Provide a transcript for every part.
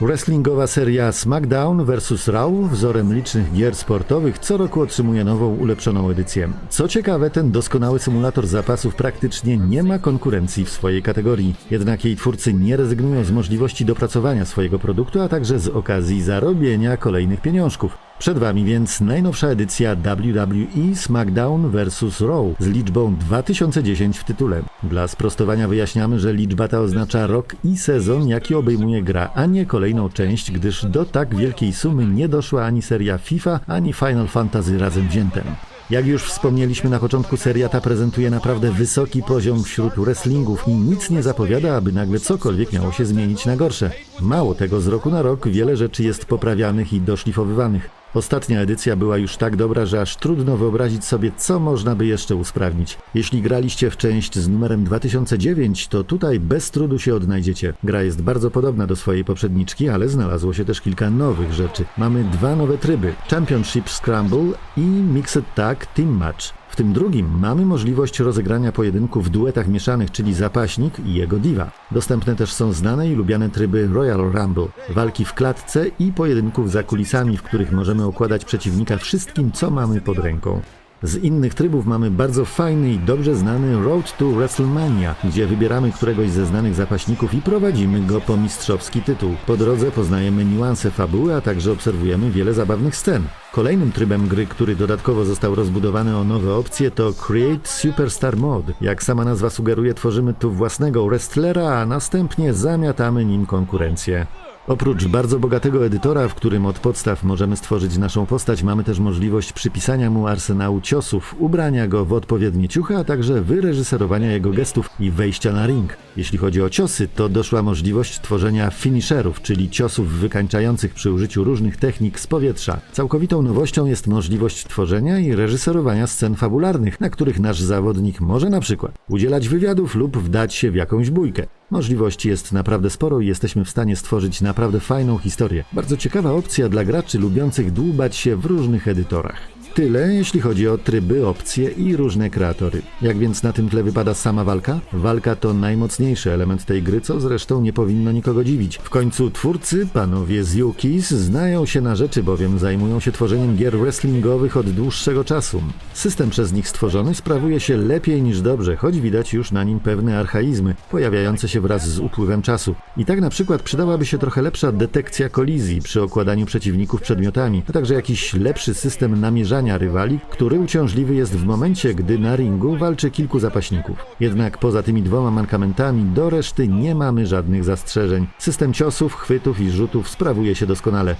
Wrestlingowa seria SmackDown vs. Raw wzorem licznych gier sportowych co roku otrzymuje nową, ulepszoną edycję. Co ciekawe, ten doskonały symulator zapasów praktycznie nie ma konkurencji w swojej kategorii. Jednak jej twórcy nie rezygnują z możliwości dopracowania swojego produktu, a także z okazji zarobienia kolejnych pieniążków. Przed Wami więc najnowsza edycja WWE SmackDown vs. Raw z liczbą 2010 w tytule. Dla sprostowania wyjaśniamy, że liczba ta oznacza rok i sezon, jaki obejmuje gra, a nie kolejną część, gdyż do tak wielkiej sumy nie doszła ani seria FIFA, ani Final Fantasy razem wzięte. Jak już wspomnieliśmy na początku, seria ta prezentuje naprawdę wysoki poziom wśród wrestlingów i nic nie zapowiada, aby nagle cokolwiek miało się zmienić na gorsze. Mało tego, z roku na rok wiele rzeczy jest poprawianych i doszlifowywanych. Ostatnia edycja była już tak dobra, że aż trudno wyobrazić sobie, co można by jeszcze usprawnić. Jeśli graliście w część z numerem 2009, to tutaj bez trudu się odnajdziecie. Gra jest bardzo podobna do swojej poprzedniczki, ale znalazło się też kilka nowych rzeczy. Mamy dwa nowe tryby: Championship Scramble i Mixed Tag Team Match. W tym drugim mamy możliwość rozegrania pojedynku w duetach mieszanych, czyli zapaśnik i jego diva. Dostępne też są znane i lubiane tryby Royal Rumble, walki w klatce i pojedynków za kulisami, w których możemy okładać przeciwnika wszystkim, co mamy pod ręką. Z innych trybów mamy bardzo fajny i dobrze znany Road to WrestleMania, gdzie wybieramy któregoś ze znanych zapaśników i prowadzimy go po mistrzowski tytuł. Po drodze poznajemy niuanse fabuły, a także obserwujemy wiele zabawnych scen. Kolejnym trybem gry, który dodatkowo został rozbudowany o nowe opcje to Create Superstar Mode. Jak sama nazwa sugeruje, tworzymy tu własnego wrestlera, a następnie zamiatamy nim konkurencję. Oprócz bardzo bogatego edytora, w którym od podstaw możemy stworzyć naszą postać, mamy też możliwość przypisania mu arsenału ciosów, ubrania go w odpowiednie ciuchy, a także wyreżyserowania jego gestów i wejścia na ring. Jeśli chodzi o ciosy, to doszła możliwość tworzenia finisherów, czyli ciosów wykańczających przy użyciu różnych technik z powietrza. Całkowitą nowością jest możliwość tworzenia i reżyserowania scen fabularnych, na których nasz zawodnik może na przykład udzielać wywiadów lub wdać się w jakąś bójkę. Możliwości jest naprawdę sporo i jesteśmy w stanie stworzyć naprawdę fajną historię. Bardzo ciekawa opcja dla graczy lubiących dłubać się w różnych edytorach. Tyle, jeśli chodzi o tryby, opcje i różne kreatory. Jak więc na tym tle wypada sama walka? Walka to najmocniejszy element tej gry, co zresztą nie powinno nikogo dziwić. W końcu twórcy, panowie z Yukis, znają się na rzeczy, bowiem zajmują się tworzeniem gier wrestlingowych od dłuższego czasu. System przez nich stworzony sprawuje się lepiej niż dobrze, choć widać już na nim pewne archaizmy, pojawiające się wraz z upływem czasu. I tak na przykład przydałaby się trochę lepsza detekcja kolizji przy okładaniu przeciwników przedmiotami, a także jakiś lepszy system namierzania rywali, który uciążliwy jest w momencie, gdy na ringu walczy kilku zapaśników. Jednak poza tymi dwoma mankamentami do reszty nie mamy żadnych zastrzeżeń. System ciosów, chwytów i rzutów sprawuje się doskonale.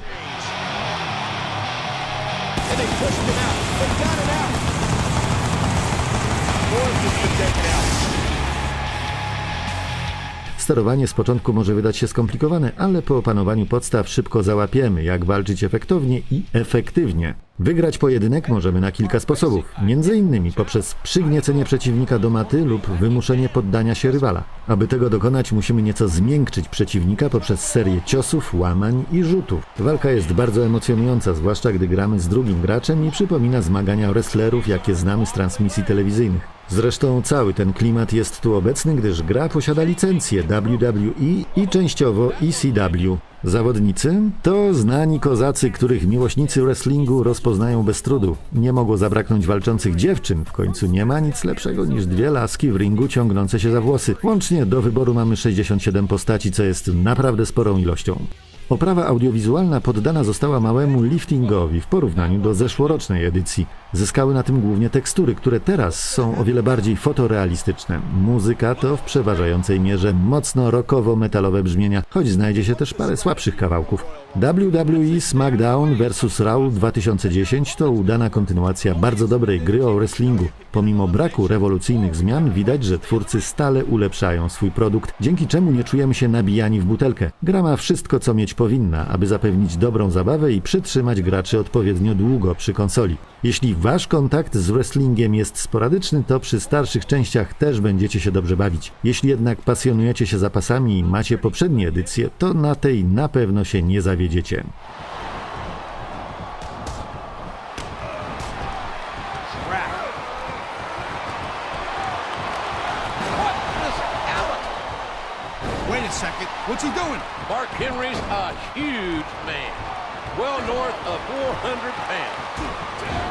Sterowanie z początku może wydać się skomplikowane, ale po opanowaniu podstaw szybko załapiemy, jak walczyć efektownie i efektywnie. Wygrać pojedynek możemy na kilka sposobów, między innymi poprzez przygniecenie przeciwnika do maty lub wymuszenie poddania się rywala. Aby tego dokonać, musimy nieco zmiękczyć przeciwnika poprzez serię ciosów, łamań i rzutów. Walka jest bardzo emocjonująca, zwłaszcza gdy gramy z drugim graczem i przypomina zmagania wrestlerów, jakie znamy z transmisji telewizyjnych. Zresztą cały ten klimat jest tu obecny, gdyż gra posiada licencję WWE i częściowo ECW. Zawodnicy to znani kozacy, których miłośnicy wrestlingu rozpoznają bez trudu. Nie mogło zabraknąć walczących dziewczyn, w końcu nie ma nic lepszego niż dwie laski w ringu ciągnące się za włosy. Łącznie do wyboru mamy 67 postaci, co jest naprawdę sporą ilością. Oprawa audiowizualna poddana została małemu liftingowi w porównaniu do zeszłorocznej edycji. Zyskały na tym głównie tekstury, które teraz są o wiele bardziej fotorealistyczne. Muzyka to w przeważającej mierze mocno rockowo-metalowe brzmienia, choć znajdzie się też parę słabszych kawałków. WWE SmackDown vs. Raw 2010 to udana kontynuacja bardzo dobrej gry o wrestlingu. Pomimo braku rewolucyjnych zmian widać, że twórcy stale ulepszają swój produkt, dzięki czemu nie czujemy się nabijani w butelkę. Gra ma wszystko, co mieć powinna, aby zapewnić dobrą zabawę i przytrzymać graczy odpowiednio długo przy konsoli. Jeśli wasz kontakt z wrestlingiem jest sporadyczny, to przy starszych częściach też będziecie się dobrze bawić. Jeśli jednak pasjonujecie się zapasami i macie poprzednie edycje, to na tej na pewno się nie zawiedziecie. Trap. What? This out. Wait a second. What's he doing? Mark Henry's a huge man, well north of 400 pounds.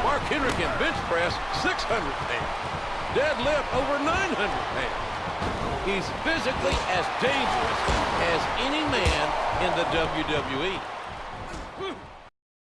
Mark Henry can bench press 600 pounds, deadlift over 900 pounds. He's physically as dangerous as any man in the WWE.